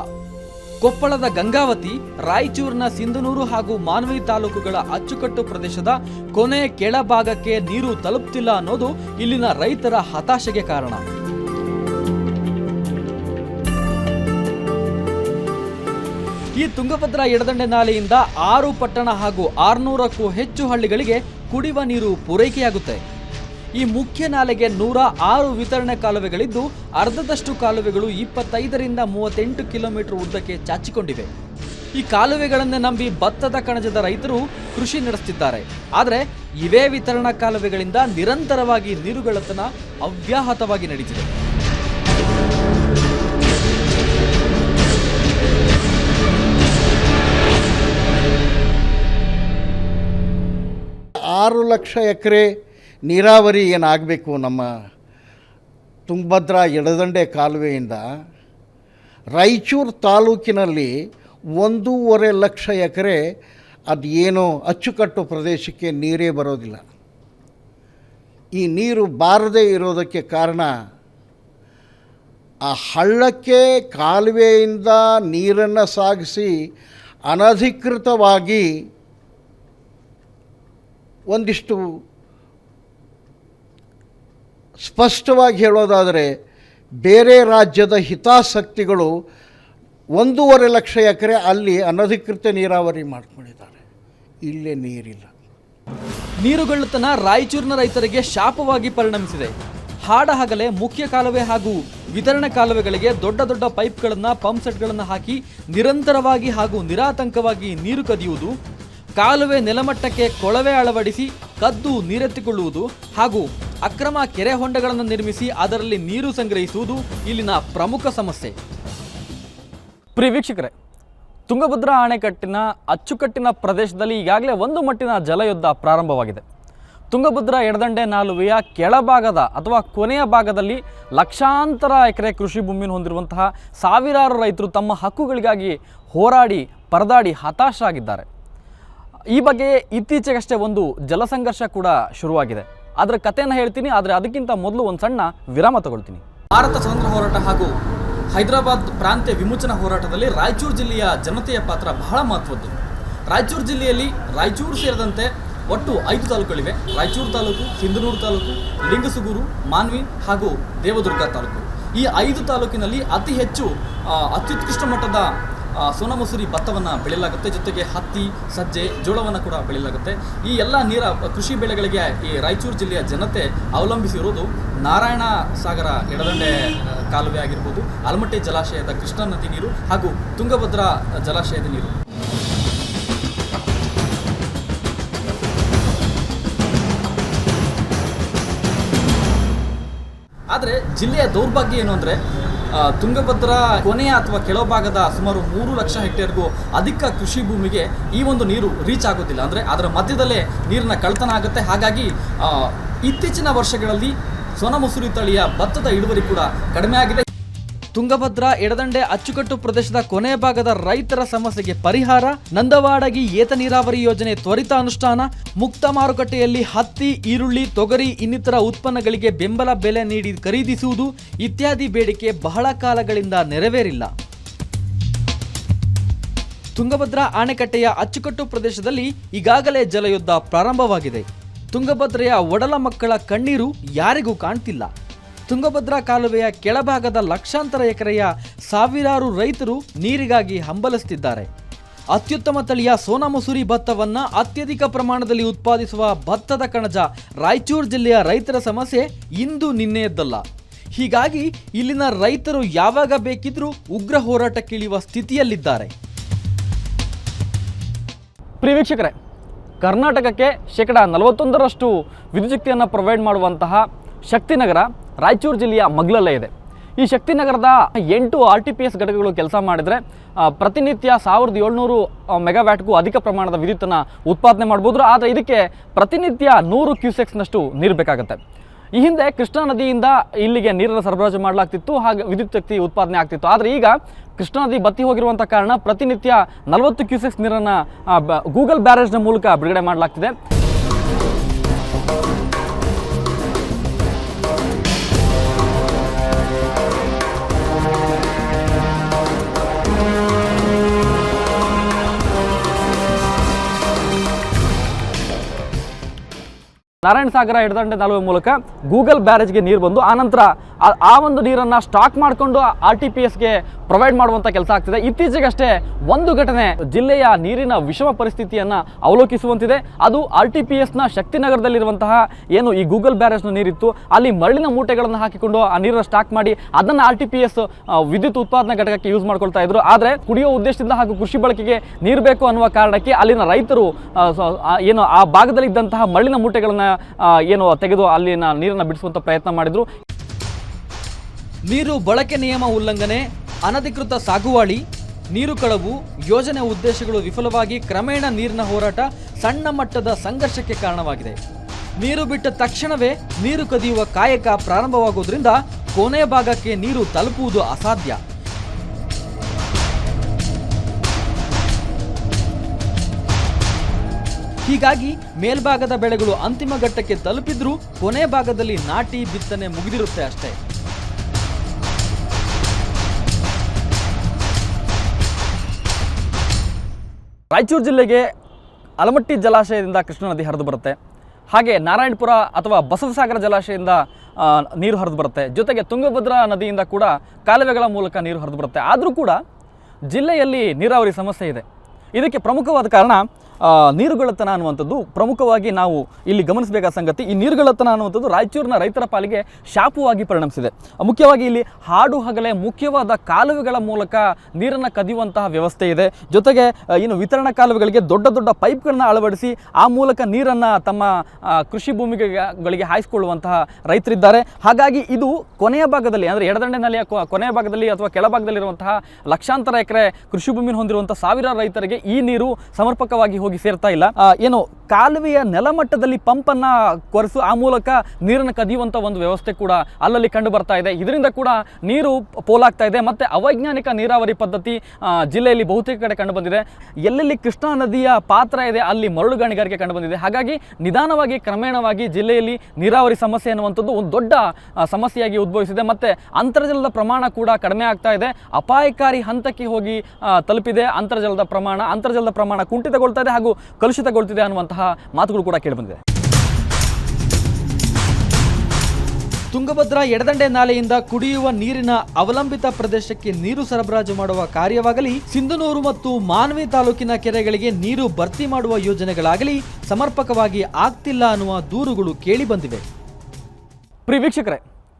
ಕೊಪ್ಪಳದ ಗಂಗಾವತಿ, ರಾಯಚೂರಿನ ಸಿಂಧನೂರು ಹಾಗೂ ಮಾನವಿ ತಾಲೂಕುಗಳ ಅಚ್ಚುಕಟ್ಟು ಪ್ರದೇಶದ ಕೊನೆ ಕೆಳಭಾಗಕ್ಕೆ ನೀರು ತಲುಪ್ತಿಲ್ಲ ಅನ್ನೋದು ಇಲ್ಲಿನ ರೈತರ ಹತಾಶೆಗೆ ಕಾರಣ. ಈ ತುಂಗಭದ್ರಾ ಎಡದಂಡೆ ನಾಲೆಯಿಂದ ಆರು ಪಟ್ಟಣ ಹಾಗೂ ಆರುನೂರಕ್ಕೂ ಹೆಚ್ಚು ಹಳ್ಳಿಗಳಿಗೆ ಕುಡಿಯುವ ನೀರು ಪೂರೈಕೆಯಾಗುತ್ತೆ. ಈ ಮುಖ್ಯ ನಾಲೆಗೆ ನೂರ ಆರು ವಿತರಣೆ ಕಾಲುವೆಗಳಿದ್ದು, ಅರ್ಧದಷ್ಟು ಕಾಲುವೆಗಳು ಇಪ್ಪತ್ತೈದರಿಂದ ಮೂವತ್ತೆಂಟು ಕಿಲೋಮೀಟರ್ ಉದ್ದಕ್ಕೆ ಚಾಚಿಕೊಂಡಿವೆ. ಈ ಕಾಲುವೆಗಳನ್ನೇ ನಂಬಿ ಭತ್ತದ ಕಣಜದ ರೈತರು ಕೃಷಿ ನಡೆಸುತ್ತಿದ್ದಾರೆ. ಆದರೆ, ಇವೇ ವಿತರಣಾ ಕಾಲುವೆಗಳಿಂದ ನಿರಂತರವಾಗಿ ನೀರುಗಳತನ ಅವ್ಯಾಹತವಾಗಿ ನಡೀತಿದೆ ಆರು ಲಕ್ಷ ಎಕರೆ ನೀರಾವರಿ ಏನಾಗಬೇಕು ನಮ್ಮ ತುಂಗಭದ್ರಾ ಎಡದಂಡೆ ಕಾಲುವೆಯಿಂದ? ರಾಯಚೂರು ತಾಲೂಕಿನಲ್ಲಿ ಒಂದೂವರೆ ಲಕ್ಷ ಎಕರೆ ಅದು ಏನೋ ಅಚ್ಚುಕಟ್ಟು ಪ್ರದೇಶಕ್ಕೆ ನೀರೇ ಬರೋದಿಲ್ಲ. ಈ ನೀರು ಬಾರದೇ ಇರೋದಕ್ಕೆ ಕಾರಣ ಆ ಹಳ್ಳಕ್ಕೆ ಕಾಲುವೆಯಿಂದ ನೀರನ್ನು ಸಾಗಿಸಿ ಅನಧಿಕೃತವಾಗಿ ಒಂದಿಷ್ಟು ಸ್ಪಷ್ಟವಾಗಿ ಹೇಳೋದಾದರೆ ಬೇರೆ ರಾಜ್ಯದ ಹಿತಾಸಕ್ತಿಗಳು ಒಂದೂವರೆ ಲಕ್ಷ ಎಕರೆ ಅಲ್ಲಿ ಅನಧಿಕೃತ ನೀರಾವರಿ ಮಾಡ್ಕೊಂಡಿದ್ದಾರೆ. ಇಲ್ಲೇ ನೀರಿಲ್ಲ. ನೀರುಗಳ್ಳತನ ರಾಯಚೂರಿನ ರೈತರಿಗೆ ಶಾಪವಾಗಿ ಪರಿಣಮಿಸಿದೆ. ಹಾಡ ಹಗಲೇ ಮುಖ್ಯ ಕಾಲುವೆ ಹಾಗೂ ವಿತರಣೆ ಕಾಲುವೆಗಳಿಗೆ ದೊಡ್ಡ ದೊಡ್ಡ ಪೈಪ್ಗಳನ್ನು, ಪಂಪ್ ಸೆಟ್ಗಳನ್ನು ಹಾಕಿ ನಿರಂತರವಾಗಿ ಹಾಗೂ ನಿರಾತಂಕವಾಗಿ ನೀರು ಕದಿಯುವುದು, ಕಾಲುವೆ ನೆಲಮಟ್ಟಕ್ಕೆ ಕೊಳವೆ ಅಳವಡಿಸಿ ಕದ್ದು ನೀರೆತ್ತಿಕೊಳ್ಳುವುದು ಹಾಗೂ ಅಕ್ರಮ ಕೆರೆ ಹೊಂಡಗಳನ್ನು ನಿರ್ಮಿಸಿ ಅದರಲ್ಲಿ ನೀರು ಸಂಗ್ರಹಿಸುವುದು ಇಲ್ಲಿನ ಪ್ರಮುಖ ಸಮಸ್ಯೆ. ಪ್ರಿಯ ವೀಕ್ಷಕರೇ, ತುಂಗಭದ್ರಾ ಅಣೆಕಟ್ಟಿನ ಅಚ್ಚುಕಟ್ಟಿನ ಪ್ರದೇಶದಲ್ಲಿ ಈಗಾಗಲೇ ಒಂದು ಮಟ್ಟಿನ ಜಲಯುದ್ಧ ಪ್ರಾರಂಭವಾಗಿದೆ. ತುಂಗಭದ್ರಾ ಎಡದಂಡೆ ನಾಲುವೆಯ ಕೆಳಭಾಗದ ಅಥವಾ ಕೊನೆಯ ಭಾಗದಲ್ಲಿ ಲಕ್ಷಾಂತರ ಎಕರೆ ಕೃಷಿ ಭೂಮಿಯನ್ನು ಹೊಂದಿರುವಂತಹ ಸಾವಿರಾರು ರೈತರು ತಮ್ಮ ಹಕ್ಕುಗಳಿಗಾಗಿ ಹೋರಾಡಿ, ಪರದಾಡಿ ಹತಾಶರಾಗಿದ್ದಾರೆ. ಈ ಬಗ್ಗೆ ಇತ್ತೀಚೆಗಷ್ಟೇ ಒಂದು ಜಲಸಂಘರ್ಷ ಕೂಡ ಶುರುವಾಗಿದೆ. ಅದರ ಕಥೆಯನ್ನು ಹೇಳ್ತೀನಿ, ಆದರೆ ಅದಕ್ಕಿಂತ ಮೊದಲು ಒಂದು ಸಣ್ಣ ವಿರಾಮ ತಗೊಳ್ತೀನಿ. ಭಾರತ ಸ್ವತಂತ್ರ ಹೋರಾಟ ಹಾಗೂ ಹೈದರಾಬಾದ್ ಪ್ರಾಂತ್ಯ ವಿಮೋಚನಾ ಹೋರಾಟದಲ್ಲಿ ರಾಯಚೂರು ಜಿಲ್ಲೆಯ ಜನತೆಯ ಪಾತ್ರ ಬಹಳ ಮಹತ್ವದ್ದು. ರಾಯಚೂರು ಜಿಲ್ಲೆಯಲ್ಲಿ ರಾಯಚೂರು ಸೇರಿದಂತೆ ಒಟ್ಟು ಐದು ತಾಲೂಕುಗಳಿವೆ. ರಾಯಚೂರು ತಾಲೂಕು, ಸಿಂಧನೂರು ತಾಲೂಕು, ಲಿಂಗಸುಗೂರು, ಮಾನ್ವಿ ಹಾಗೂ ದೇವದುರ್ಗ ತಾಲೂಕು. ಈ ಐದು ತಾಲೂಕಿನಲ್ಲಿ ಅತಿ ಹೆಚ್ಚು ಅತ್ಯುತ್ಕೃಷ್ಟ ಮಟ್ಟದ ಆ, ಸೋನಾ ಮಸೂರಿ ಭತ್ತವನ್ನು ಬೆಳೆಯಲಾಗುತ್ತೆ. ಜೊತೆಗೆ ಹತ್ತಿ ಸಜ್ಜೆ ಜೋಳವನ್ನು ಕೂಡ ಬೆಳೆಯಲಾಗುತ್ತೆ. ಈ ಎಲ್ಲ ನೀರ ಕೃಷಿ ಬೆಳೆಗಳಿಗೆ ಈ ರಾಯಚೂರು ಜಿಲ್ಲೆಯ ಜನತೆ ಅವಲಂಬಿಸಿರುವುದು ನಾರಾಯಣ ಸಾಗರ ಎಡದಂಡೆ ಕಾಲುವೆ ಆಗಿರ್ಬೋದು ಆಲಮಟ್ಟೆ ಜಲಾಶಯದ ಕೃಷ್ಣಾ ನದಿ ನೀರು ಹಾಗೂ ತುಂಗಭದ್ರಾ ಜಲಾಶಯದ ನೀರು. ಆದರೆ ಜಿಲ್ಲೆಯ ದೌರ್ಭಾಗ್ಯ ಏನು ಅಂದರೆ ತುಂಗಭದ್ರಾ ಕೊನೆಯ ಅಥವಾ ಕೆಳಭಾಗದ ಸುಮಾರು ಮೂರು ಲಕ್ಷ ಹೆಕ್ಟೇರ್ಗೂ ಅಧಿಕ ಕೃಷಿ ಭೂಮಿಗೆ ಈ ಒಂದು ನೀರು ರೀಚ್ ಆಗೋದಿಲ್ಲ. ಅಂದರೆ ಅದರ ಮಧ್ಯದಲ್ಲೇ ನೀರಿನ ಕಳ್ತನ ಆಗುತ್ತೆ. ಹಾಗಾಗಿ ಇತ್ತೀಚಿನ ವರ್ಷಗಳಲ್ಲಿ ಸೋನಮಸೂರಿ ತಳಿಯ ಭತ್ತದ ಇಳುವರಿ ಕೂಡ ಕಡಿಮೆ ಆಗಿದೆ. ತುಂಗಭದ್ರಾ ಎಡದಂಡೆ ಅಚ್ಚುಕಟ್ಟು ಪ್ರದೇಶದ ಕೊನೆಯ ಭಾಗದ ರೈತರ ಸಮಸ್ಯೆಗೆ ಪರಿಹಾರ, ನಂದವಾಡಗಿ ಏತ ನೀರಾವರಿ ಯೋಜನೆ ತ್ವರಿತ ಅನುಷ್ಠಾನ, ಮುಕ್ತ ಮಾರುಕಟ್ಟೆಯಲ್ಲಿ ಹತ್ತಿ, ಈರುಳ್ಳಿ, ತೊಗರಿ ಇನ್ನಿತರ ಉತ್ಪನ್ನಗಳಿಗೆ ಬೆಂಬಲ ಬೆಲೆ ನೀಡಿ ಖರೀದಿಸುವುದು ಇತ್ಯಾದಿ ಬೇಡಿಕೆ ಬಹಳ ಕಾಲಗಳಿಂದ ನೆರವೇರಿಲ್ಲ. ತುಂಗಭದ್ರಾ ಅಣೆಕಟ್ಟೆಯ ಅಚ್ಚುಕಟ್ಟು ಪ್ರದೇಶದಲ್ಲಿ ಈಗಾಗಲೇ ಜಲಯುದ್ಧ ಪ್ರಾರಂಭವಾಗಿದೆ. ತುಂಗಭದ್ರೆಯ ಒಡಲ ಮಕ್ಕಳ ಕಣ್ಣೀರು ಯಾರಿಗೂ ಕಾಣ್ತಿಲ್ಲ. ತುಂಗಭದ್ರಾ ಕಾಲುವೆಯ ಕೆಳಭಾಗದ ಲಕ್ಷಾಂತರ ಎಕರೆಯ ಸಾವಿರಾರು ರೈತರು ನೀರಿಗಾಗಿ ಹಂಬಲಿಸುತ್ತಿದ್ದಾರೆ. ಅತ್ಯುತ್ತಮ ತಳಿಯ ಸೋನಾ ಮಸೂರಿ ಭತ್ತವನ್ನ ಅತ್ಯಧಿಕ ಪ್ರಮಾಣದಲ್ಲಿ ಉತ್ಪಾದಿಸುವ ಭತ್ತದ ಕಣಜ ರಾಯಚೂರು ಜಿಲ್ಲೆಯ ರೈತರ ಸಮಸ್ಯೆ ಇಂದು ನಿನ್ನೆಯದ್ದಲ್ಲ. ಹೀಗಾಗಿ ಇಲ್ಲಿನ ರೈತರು ಯಾವಾಗ ಬೇಕಿದ್ರೂ ಉಗ್ರ ಹೋರಾಟಕ್ಕಿಳಿಯುವ ಸ್ಥಿತಿಯಲ್ಲಿದ್ದಾರೆ. ಪ್ರಿಯ ವೀಕ್ಷಕರೇ ಕರ್ನಾಟಕಕ್ಕೆ ಶೇಕಡ ನಲವತ್ತೊಂದರಷ್ಟು ವಿದ್ಯುಚ್ಛಕ್ತಿಯನ್ನು ಪ್ರೊವೈಡ್ ಮಾಡುವಂತಹ ಶಕ್ತಿನಗರ ರಾಯಚೂರು ಜಿಲ್ಲೆಯ ಮಗ್ಲಲ್ಲೇ ಇದೆ. ಈ ಶಕ್ತಿನಗರದ ಎಂಟು ಆರ್ ಟಿ ಪಿ ಎಸ್ ಘಟಕಗಳು ಕೆಲಸ ಮಾಡಿದರೆ ಪ್ರತಿನಿತ್ಯ ಸಾವಿರದ ಏಳ್ನೂರು ಮೆಗಾವ್ಯಾಟ್ಗೂ ಅಧಿಕ ಪ್ರಮಾಣದ ವಿದ್ಯುತ್ತನ್ನು ಉತ್ಪಾದನೆ ಮಾಡ್ಬೋದು ಆದರೆ ಇದಕ್ಕೆ ಪ್ರತಿನಿತ್ಯ ನೂರು ಕ್ಯೂಸೆಕ್ಸ್ನಷ್ಟು ನೀರು ಬೇಕಾಗುತ್ತೆ. ಈ ಹಿಂದೆ ಕೃಷ್ಣಾ ನದಿಯಿಂದ ಇಲ್ಲಿಗೆ ನೀರನ್ನು ಸರಬರಾಜು ಮಾಡಲಾಗ್ತಿತ್ತು, ಹಾಗೆ ವಿದ್ಯುತ್ ಶಕ್ತಿ ಉತ್ಪಾದನೆ ಆಗ್ತಿತ್ತು. ಆದರೆ ಈಗ ಕೃಷ್ಣಾ ನದಿ ಬತ್ತಿ ಹೋಗಿರುವಂಥ ಕಾರಣ ಪ್ರತಿನಿತ್ಯ ನಲವತ್ತು ಕ್ಯೂಸೆಕ್ಸ್ ನೀರನ್ನು ಗೂಗಲ್ ಬ್ಯಾರೇಜ್ನ ಮೂಲಕ ಬಿಡುಗಡೆ ಮಾಡಲಾಗ್ತಿದೆ. ನಾರಾಯಣ ಸಾಗರ ಎಡದಂಡೆ ನಾಲುವೆ ಮೂಲಕ ಗೂಗಲ್ ಬ್ಯಾರೇಜ್ಗೆ ನೀರು ಬಂದು ಆನಂತರ ಆ- ಒಂದು ನೀರನ್ನು ಸ್ಟಾಕ್ ಮಾಡಿಕೊಂಡು ಆರ್ ಟಿ ಪಿ ಎಸ್ಗೆ ಪ್ರೊವೈಡ್ ಮಾಡುವಂಥ ಕೆಲಸ ಆಗ್ತಿದೆ. ಇತ್ತೀಚೆಗಷ್ಟೇ ಒಂದು ಘಟನೆ ಜಿಲ್ಲೆಯ ನೀರಿನ ವಿಷಮ ಪರಿಸ್ಥಿತಿಯನ್ನು ಅವಲೋಕಿಸುವಂತಿದೆ. ಅದು ಆರ್ ಟಿ ಪಿ ಎಸ್ನ ಶಕ್ತಿನಗರದಲ್ಲಿರುವಂತಹ ಏನು ಈ ಗೂಗಲ್ ಬ್ಯಾರೇಜ್ನ ನೀರಿತ್ತು. ಅಲ್ಲಿ ಮರಳಿನ ಮೂಟೆಗಳನ್ನು ಹಾಕಿಕೊಂಡು ಆ ನೀರನ್ನು ಸ್ಟಾಕ್ ಮಾಡಿ ಅದನ್ನು ಆರ್ ಟಿ ಪಿ ಎಸ್ ವಿದ್ಯುತ್ ಉತ್ಪಾದನಾ ಘಟಕಕ್ಕೆ ಯೂಸ್ ಮಾಡ್ಕೊಳ್ತಾ ಇದ್ರು. ಆದರೆ ಕುಡಿಯೋ ಉದ್ದೇಶದಿಂದ ಹಾಗೂ ಕೃಷಿ ಬಳಕೆಗೆ ನೀರು ಬೇಕು ಅನ್ನುವ ಕಾರಣಕ್ಕೆ ಅಲ್ಲಿನ ರೈತರು ಏನು ಆ ಭಾಗದಲ್ಲಿ ಇದ್ದಂತಹ ಮರಳಿನ ಮೂಟೆಗಳನ್ನು ಏನು ತೆಗೆದು ಅಲ್ಲಿನ ನೀರನ್ನು ಬಿಡಿಸುವಂತ ಪ್ರಯತ್ನ ಮಾಡಿದ್ರು. ನೀರು ಬಳಕೆ ನಿಯಮ ಉಲ್ಲಂಘನೆ, ಅನಧಿಕೃತ ಸಾಗುವಾಳಿ, ನೀರು ಕಳವು, ಯೋಜನೆ ಉದ್ದೇಶಗಳು ವಿಫಲವಾಗಿ ಕ್ರಮೇಣ ನೀರಿನ ಹೋರಾಟ ಸಣ್ಣ ಮಟ್ಟದ ಸಂಘರ್ಷಕ್ಕೆ ಕಾರಣವಾಗಿದೆ. ನೀರು ಬಿಟ್ಟ ತಕ್ಷಣವೇ ನೀರು ಕದಿಯುವ ಕಾಯಕ ಪ್ರಾರಂಭವಾಗುವುದರಿಂದ ಕೊನೆ ಭಾಗಕ್ಕೆ ನೀರು ತಲುಪುವುದು ಅಸಾಧ್ಯ. ಹೀಗಾಗಿ ಮೇಲ್ಭಾಗದ ಬೆಳೆಗಳು ಅಂತಿಮ ಘಟ್ಟಕ್ಕೆ ತಲುಪಿದ್ರೂ ಕೊನೆ ಭಾಗದಲ್ಲಿ ನಾಟಿ ಬಿತ್ತನೆ ಮುಗಿದಿರುತ್ತೆ ಅಷ್ಟೇ. ರಾಯಚೂರು ಜಿಲ್ಲೆಗೆ ಅಲಮಟ್ಟಿ ಜಲಾಶಯದಿಂದ ಕೃಷ್ಣಾ ನದಿ ಹರಿದು ಬರುತ್ತೆ. ಹಾಗೆ ನಾರಾಯಣಪುರ ಅಥವಾ ಬಸವಸಾಗರ ಜಲಾಶಯದಿಂದ ನೀರು ಹರಿದು ಬರುತ್ತೆ. ಜೊತೆಗೆ ತುಂಗಭದ್ರಾ ನದಿಯಿಂದ ಕೂಡ ಕಾಲುವೆಗಳ ಮೂಲಕ ನೀರು ಹರಿದು ಬರುತ್ತೆ. ಆದರೂ ಕೂಡ ಜಿಲ್ಲೆಯಲ್ಲಿ ನೀರಾವರಿ ಸಮಸ್ಯೆ ಇದೆ. ಇದಕ್ಕೆ ಪ್ರಮುಖವಾದ ಕಾರಣ ನೀರುಗಳತನ ಅನ್ನುವಂಥದ್ದು. ಪ್ರಮುಖವಾಗಿ ನಾವು ಇಲ್ಲಿ ಗಮನಿಸಬೇಕಾದ ಸಂಗತಿ, ಈ ನೀರುಗಳತನ ಅನ್ನುವಂಥದ್ದು ರಾಯಚೂರಿನ ರೈತರ ಪಾಲಿಗೆ ಶಾಪವಾಗಿ ಪರಿಣಮಿಸಿದೆ. ಮುಖ್ಯವಾಗಿ ಇಲ್ಲಿ ಹಾಡು ಹಗಲೆ ಮುಖ್ಯವಾದ ಕಾಲುವೆಗಳ ಮೂಲಕ ನೀರನ್ನು ಕದಿಯುವಂತಹ ವ್ಯವಸ್ಥೆ ಇದೆ. ಜೊತೆಗೆ ಇನ್ನು ವಿತರಣಾ ಕಾಲುವೆಗಳಿಗೆ ದೊಡ್ಡ ದೊಡ್ಡ ಪೈಪ್ಗಳನ್ನು ಅಳವಡಿಸಿ ಆ ಮೂಲಕ ನೀರನ್ನು ತಮ್ಮ ಕೃಷಿ ಭೂಮಿಗಳಿಗೆ ಹಾಯಿಸಿಕೊಳ್ಳುವಂತಹ ರೈತರಿದ್ದಾರೆ. ಹಾಗಾಗಿ ಇದು ಕೊನೆಯ ಭಾಗದಲ್ಲಿ, ಅಂದರೆ ಎಡದಂಡೆ ನಲ್ಲಿಯ ಕೊ- ಕೊನೆಯ ಭಾಗದಲ್ಲಿ ಅಥವಾ ಕೆಳಭಾಗದಲ್ಲಿರುವಂತಹ ಲಕ್ಷಾಂತರ ಎಕರೆ ಕೃಷಿ ಭೂಮಿನ ಹೊಂದಿರುವಂಥ ಸಾವಿರಾರು ರೈತರಿಗೆ ಈ ನೀರು ಸಮರ್ಪಕವಾಗಿ ಹೋಗಿ ಸೇರ್ತಾ ಇಲ್ಲ. ಏನು ಕಾಲುವೆಯ ನೆಲಮಟ್ಟದಲ್ಲಿ ಪಂಪನ್ನ ಕೊರೆಸು ಆ ಮೂಲಕ ನೀರನ್ನು ಕದಿಯುವಂಥ ಒಂದು ವ್ಯವಸ್ಥೆ ಕೂಡ ಅಲ್ಲಲ್ಲಿ ಕಂಡು ಬರ್ತಾ ಇದೆ. ಇದರಿಂದ ಕೂಡ ನೀರು ಪೋಲಾಗ್ತಾ ಇದೆ. ಮತ್ತೆ ಅವೈಜ್ಞಾನಿಕ ನೀರಾವರಿ ಪದ್ಧತಿ ಜಿಲ್ಲೆಯಲ್ಲಿ ಬಹುತೇಕ ಕಡೆ ಕಂಡು ಬಂದಿದೆ. ಎಲ್ಲೆಲ್ಲಿ ಕೃಷ್ಣಾ ನದಿಯ ಪಾತ್ರ ಇದೆ, ಅಲ್ಲಿ ಮರಳು ಗಣಿಗಾರಿಕೆ ಕಂಡು ಹಾಗಾಗಿ ನಿಧಾನವಾಗಿ, ಕ್ರಮೇಣವಾಗಿ ಜಿಲ್ಲೆಯಲ್ಲಿ ನೀರಾವರಿ ಸಮಸ್ಯೆ ಅನ್ನುವಂಥದ್ದು ಒಂದು ದೊಡ್ಡ ಸಮಸ್ಯೆಯಾಗಿ ಉದ್ಭವಿಸಿದೆ. ಮತ್ತೆ ಅಂತರ್ಜಲದ ಪ್ರಮಾಣ ಕೂಡ ಕಡಿಮೆ ಆಗ್ತಾ ಇದೆ. ಅಪಾಯಕಾರಿ ಹಂತಕ್ಕೆ ಹೋಗಿ ತಲುಪಿದೆ ಅಂತರ್ಜಲದ ಪ್ರಮಾಣ. ಅಂತರ್ಜಲದ ಪ್ರಮಾಣ ಕುಂಠಿತಗೊಳ್ತಾ ಇದೆ ಹಾಗೂ ಕಲುಷಿತಗೊಳ್ತಿದೆ ಅನ್ನುವಂತಹ ಮಾತುಗಳು ಕೂಡ ಕೇಳಿಬಂದಿದೆ. ತುಂಗಭದ್ರಾ ಎಡದಂಡೆ ನಾಲೆಯಿಂದ ಕುಡಿಯುವ ನೀರಿನ ಅವಲಂಬಿತ ಪ್ರದೇಶಕ್ಕೆ ನೀರು ಸರಬರಾಜು ಮಾಡುವ ಕಾರ್ಯವಾಗಲಿ, ಸಿಂಧನೂರು ಮತ್ತು ಮಾನ್ವಿ ತಾಲೂಕಿನ ಕೆರೆಗಳಿಗೆ ನೀರು ಭರ್ತಿ ಮಾಡುವ ಯೋಜನೆಗಳಾಗಲಿ ಸಮರ್ಪಕವಾಗಿ ಆಗ್ತಿಲ್ಲ ಅನ್ನುವ ದೂರುಗಳು ಕೇಳಿಬಂದಿವೆ. ಬಂದಿವೆ ವೀಕ್ಷಕರೇ,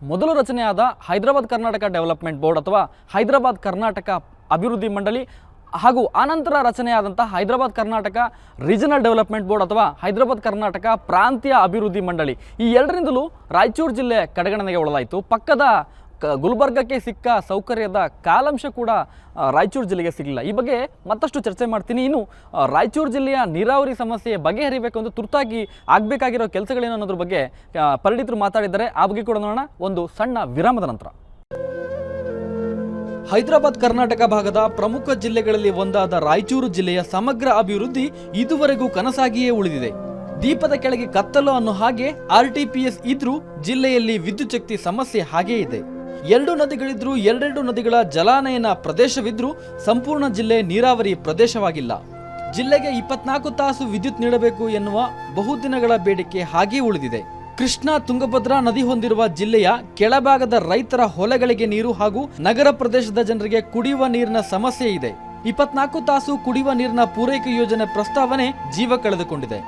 ಮೊದಲು ರಚನೆಯಾದ ಹೈದರಾಬಾದ್ ಕರ್ನಾಟಕ ಡೆವಲಪ್ಮೆಂಟ್ ಬೋರ್ಡ್ ಅಥವಾ ಹೈದರಾಬಾದ್ ಕರ್ನಾಟಕ ಅಭಿವೃದ್ಧಿ ಮಂಡಳಿ ಹಾಗೂ ಆನಂತರ ರಚನೆಯಾದಂಥ Hyderabad Karnataka regional development board ಅಥವಾ ಹೈದರಾಬಾದ್ ಕರ್ನಾಟಕ ಪ್ರಾಂತೀಯ ಅಭಿವೃದ್ಧಿ ಮಂಡಳಿ. ಈ ಎರಡರಿಂದಲೂ ರಾಯಚೂರು ಜಿಲ್ಲೆ ಕಡೆಗಣನೆಗೆ ಒಳಲಾಯಿತು ಪಕ್ಕದ ಕ ಗುಲ್ಬರ್ಗಕ್ಕೆ ಸಿಕ್ಕ ಸೌಕರ್ಯದ ಕಾಲಾಂಶ ಕೂಡ ರಾಯಚೂರು ಜಿಲ್ಲೆಗೆ ಸಿಗಲಿಲ್ಲ. ಈ ಬಗ್ಗೆ ಮತ್ತಷ್ಟು ಚರ್ಚೆ ಮಾಡ್ತೀನಿ. ಇನ್ನು ರಾಯಚೂರು ಜಿಲ್ಲೆಯ ನೀರಾವರಿ ಸಮಸ್ಯೆ ಬಗೆಹರಿಬೇಕು ಅಂತ ತುರ್ತಾಗಿ ಆಗಬೇಕಾಗಿರೋ ಕೆಲಸಗಳೇನು ಅನ್ನೋದ್ರ ಬಗ್ಗೆ ಪರಿಣಿತರು ಮಾತಾಡಿದ್ದಾರೆ. ಆ ಬಗ್ಗೆ ಕೂಡ ನೋಡೋಣ. ಒಂದು ಸಣ್ಣ ವಿರಾಮದ ನಂತರ. ಹೈದರಾಬಾದ್ ಕರ್ನಾಟಕ ಭಾಗದ ಪ್ರಮುಖ ಜಿಲ್ಲೆಗಳಲ್ಲಿ ಒಂದಾದ ರಾಯಚೂರು ಜಿಲ್ಲೆಯ ಸಮಗ್ರ ಅಭಿವೃದ್ಧಿ ಇದುವರೆಗೂ ಕನಸಾಗಿಯೇ ಉಳಿದಿದೆ. ದೀಪದ ಕೆಳಗೆ ಕತ್ತಲು ಅನ್ನೋ ಹಾಗೆ ಆರ್ಟಿಪಿಎಸ್ ಇದ್ರೂ ಜಿಲ್ಲೆಯಲ್ಲಿ ವಿದ್ಯುತ್ ಶಕ್ತಿ ಸಮಸ್ಯೆ ಹಾಗೇ ಇದೆ. ಎರಡು ನದಿಗಳಿದ್ರೂ ಎರಡೆರಡು ನದಿಗಳ ಜಲಾನಯನ ಪ್ರದೇಶವಿದ್ರೂ ಸಂಪೂರ್ಣ ಜಿಲ್ಲೆ ನೀರಾವರಿ ಪ್ರದೇಶವಾಗಿಲ್ಲ. ಜಿಲ್ಲೆಗೆ ಇಪ್ಪತ್ನಾಲ್ಕು ತಾಸು ವಿದ್ಯುತ್ ನೀಡಬೇಕು ಎನ್ನುವ ಬಹುದಿನಗಳ ಬೇಡಿಕೆ ಹಾಗೇ ಉಳಿದಿದೆ. ಕೃಷ್ಣಾ ತುಂಗಭದ್ರಾ ನದಿ ಹೊಂದಿರುವ ಜಿಲ್ಲೆಯ ಕೆಳಭಾಗದ ರೈತರ ಹೊಲಗಳಿಗೆ ನೀರು ಹಾಗೂ ನಗರ ಪ್ರದೇಶದ ಜನರಿಗೆ ಕುಡಿಯುವ ನೀರಿನ ಸಮಸ್ಯೆ ಇದೆ. ಇಪ್ಪತ್ನಾಲ್ಕು ತಾಸು ಕುಡಿಯುವ ನೀರಿನ ಪೂರೈಕೆ ಯೋಜನೆ ಪ್ರಸ್ತಾವನೆ ಜೀವ ಕಳೆದುಕೊಂಡಿದೆ.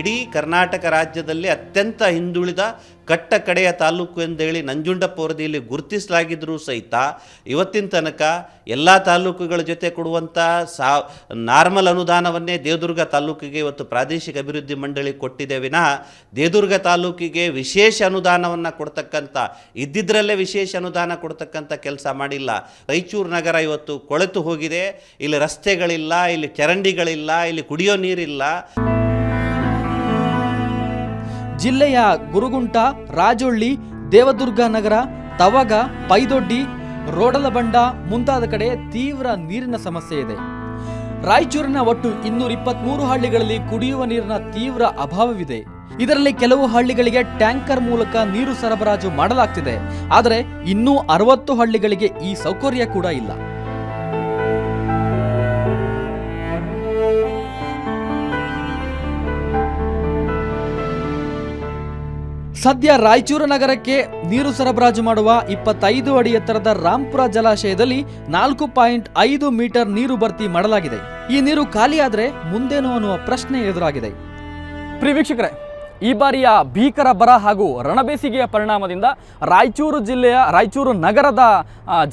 ಇಡೀ ಕರ್ನಾಟಕ ರಾಜ್ಯದಲ್ಲಿ ಅತ್ಯಂತ ಹಿಂದುಳಿದ ಕಟ್ಟ ಕಡೆಯ ತಾಲೂಕು ಎಂದೇಳಿ ನಂಜುಂಡಪ್ಪ ವರದಿಯಲ್ಲಿ ಗುರುತಿಸಲಾಗಿದ್ದರೂ ಸಹಿತ ಇವತ್ತಿನ ತನಕ ಎಲ್ಲ ತಾಲೂಕುಗಳ ಜೊತೆ ಕೊಡುವಂಥ ಸಾ ನಾರ್ಮಲ್ ಅನುದಾನವನ್ನೇ ದೇವದುರ್ಗ ತಾಲೂಕಿಗೆ ಇವತ್ತು ಪ್ರಾದೇಶಿಕ ಅಭಿವೃದ್ಧಿ ಮಂಡಳಿ ಕೊಟ್ಟಿದೆ ವಿನಃ ದೇವದುರ್ಗ ತಾಲೂಕಿಗೆ ವಿಶೇಷ ಅನುದಾನವನ್ನು ಕೊಡ್ತಕ್ಕಂಥ ಇದ್ದಿದ್ರಲ್ಲೇ ವಿಶೇಷ ಅನುದಾನ ಕೊಡ್ತಕ್ಕಂಥ ಕೆಲಸ ಮಾಡಿಲ್ಲ. ರಾಯಚೂರು ನಗರ ಇವತ್ತು ಕೊಳೆತು ಹೋಗಿದೆ. ಇಲ್ಲಿ ರಸ್ತೆಗಳಿಲ್ಲ, ಇಲ್ಲಿ ಚರಂಡಿಗಳಿಲ್ಲ, ಇಲ್ಲಿ ಕುಡಿಯೋ ನೀರಿಲ್ಲ. ಜಿಲ್ಲೆಯ ಗುರುಗುಂಟ, ರಾಜೊಳ್ಳಿ, ದೇವದುರ್ಗ ನಗರ, ತವಗ, ಪೈದೊಡ್ಡಿ, ರೋಡಲಬಂಡ ಮುಂತಾದ ಕಡೆ ತೀವ್ರ ನೀರಿನ ಸಮಸ್ಯೆ ಇದೆ. ರಾಯಚೂರಿನ ಒಟ್ಟು ಇನ್ನೂರ ಇಪ್ಪತ್ಮೂರು ಹಳ್ಳಿಗಳಲ್ಲಿ ಕುಡಿಯುವ ನೀರಿನ ತೀವ್ರ ಅಭಾವವಿದೆ. ಇದರಲ್ಲಿ ಕೆಲವು ಹಳ್ಳಿಗಳಿಗೆ ಟ್ಯಾಂಕರ್ ಮೂಲಕ ನೀರು ಸರಬರಾಜು ಮಾಡಲಾಗ್ತಿದೆ. ಆದರೆ ಇನ್ನೂ ಅರವತ್ತು ಹಳ್ಳಿಗಳಿಗೆ ಈ ಸೌಕರ್ಯ ಕೂಡ ಇಲ್ಲ. ಸದ್ಯ ರಾಯಚೂರು ನಗರಕ್ಕೆ ನೀರು ಸರಬರಾಜು ಮಾಡುವ ಇಪ್ಪತ್ತೈದು ಅಡಿ ಎತ್ತರದ ರಾಂಪುರ ಜಲಾಶಯದಲ್ಲಿ ನಾಲ್ಕು ಪಾಯಿಂಟ್ ಐದು ಮೀಟರ್ ನೀರು ಭರ್ತಿ ಮಾಡಲಾಗಿದೆ. ಈ ನೀರು ಖಾಲಿಯಾದರೆ ಮುಂದೇನು ಅನ್ನುವ ಪ್ರಶ್ನೆ ಎದುರಾಗಿದೆ. ಪ್ರಿಯ ವೀಕ್ಷಕರೇ, ಈ ಬಾರಿಯ ಭೀಕರ ಬರ ಹಾಗೂ ರಣಬೇಸಿಗೆಯ ಪರಿಣಾಮದಿಂದ ರಾಯಚೂರು ಜಿಲ್ಲೆಯ ರಾಯಚೂರು ನಗರದ